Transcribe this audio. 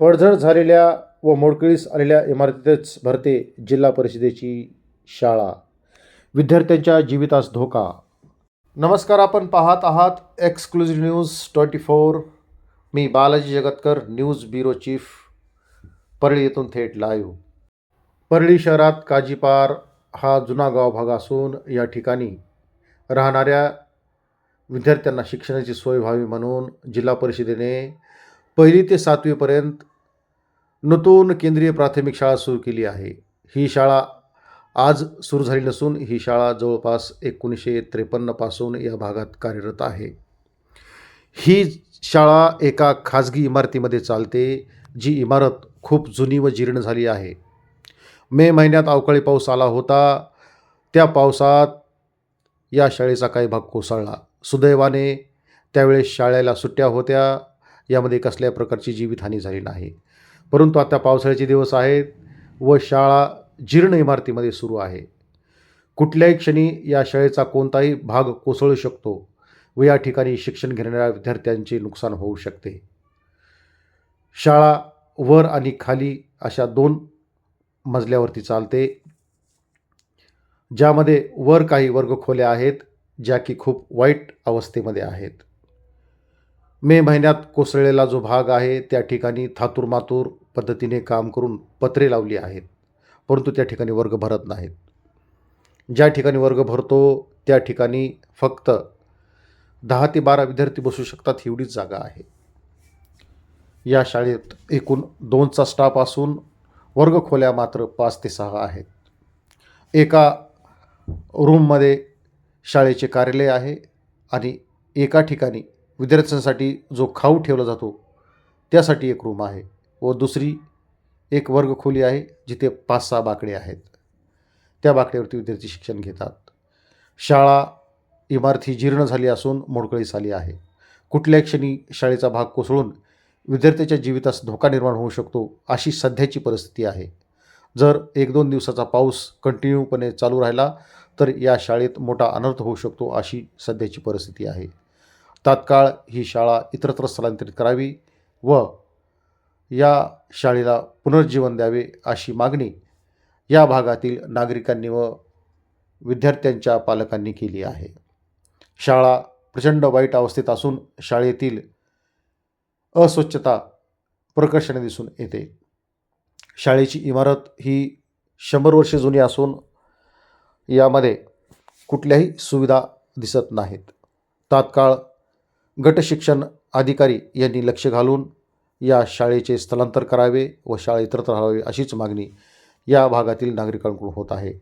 पडझड झालेल्या व मोडकळीस आलेल्या इमारतीतच भरते जिल्हा परिषदेची शाळा. विद्यार्थ्यांच्या जीवितास धोका. नमस्कार आपण पाहत आहात एक्सक्लुझिव्ह न्यूज ट्वेंटी फोर मी Balaji Jagatkar news bureau chief Parli येथून थेट लाईव्ह परळी शहरात काजीपार हा जुना गाव भाग असून या ठिकाणी राहणाऱ्या विद्यार्थ्यांना शिक्षणाची सोय व्हावी म्हणून जिल्हा परिषदेने पहिली ते सातवीपर्यंत नूतन केंद्रीय प्राथमिक शाळा सुरू केली आहे. ही शाळा आज सुरू झाली नसून ही शाळा जवळपास एकोणीसशे त्रेपन्नपासून या भागात कार्यरत आहे. ही शाळा एका खाजगी इमारतीमध्ये चालते जी इमारत खूप जुनी व जीर्ण झाली आहे. मे महिन्यात अवकाळी पाऊस आला होता. त्या पावसात या शाळेचा काही भाग कोसळला. सुदैवाने त्यावेळेस शाळेला सुट्ट्या होत्या. यामध्ये कसल्या प्रकारची जीवितहानी झाली नाही. परंतु आता पावसाळ्याचे दिवस आहेत व शाळा जीर्ण इमारतीमध्ये सुरू आहे. कुठल्याही क्षणी या शाळेचा कोणताही भाग कोसळू शकतो व या ठिकाणी शिक्षण घेणाऱ्या विद्यार्थ्यांचे नुकसान होऊ शकते. शाळा वर आणि खाली अशा दोन मजल्यावरती चालते ज्यामध्ये वर काही वर्गखोल्या आहेत ज्या की खूप वाईट अवस्थेमध्ये आहेत. मे महिन्यात कोसळलेला जो भाग आहे त्या ठिकाणी थातुरमातूर पद्धतीने काम करून पत्रे लावली आहेत परंतु त्या ठिकाणी वर्ग भरत नाहीत. ज्या ठिकाणी वर्ग भरतो त्या ठिकाणी फक्त दहा ते बारा विद्यार्थी बसू शकतात एवढीच जागा आहे. या शाळेत एकूण दोनचा स्टाफ असून वर्गखोल्या मात्र पाच ते सहा आहेत. एका रूममध्ये शाळेचे कार्यालय आहे आणि एका ठिकाणी विद्यार्थ्यांसाठी जो खाऊ ठेवला जातो त्यासाठी एक रूम आहे व दुसरी एक वर्गखोली आहे जिथे पाच सहा बाकडे आहेत. त्या बाकड्यावरती विद्यार्थी शिक्षण घेतात. शाळा इमारत ही जीर्ण झाली असून मोडकळीस आली आहे. कुठल्याही क्षणी शाळेचा भाग कोसळून विद्यार्थ्याच्या जीवितास धोका निर्माण होऊ शकतो अशी सध्याची परिस्थिती आहे. जर एक दोन दिवसाचा पाऊस कंटिन्यूपणे चालू राहिला तर या शाळेत मोठा अनर्थ होऊ शकतो अशी सध्याची परिस्थिती आहे. तात्काळ ही शाळा इतरत्र स्थलांतरित करावी व या शाळेला पुनर्जीवन द्यावे अशी मागणी या भागातील नागरिकांनी व विद्यार्थ्यांच्या पालकांनी केली आहे. शाळा प्रचंड वाईट अवस्थेत असून शाळेतील अस्वच्छता प्रकर्षाने दिसून येते. शाळेची इमारत ही शंभर वर्षे जुनी असून यामध्ये कुठल्याही सुविधा दिसत नाहीत. तात्काळ गट शिक्षण अधिकारी यांनी लक्ष घालून या शाळेचे स्थलांतर करावे व शाळा इतरत्र राहावे अशीच मागणी या भागातील नागरिकांकडून होत आहे.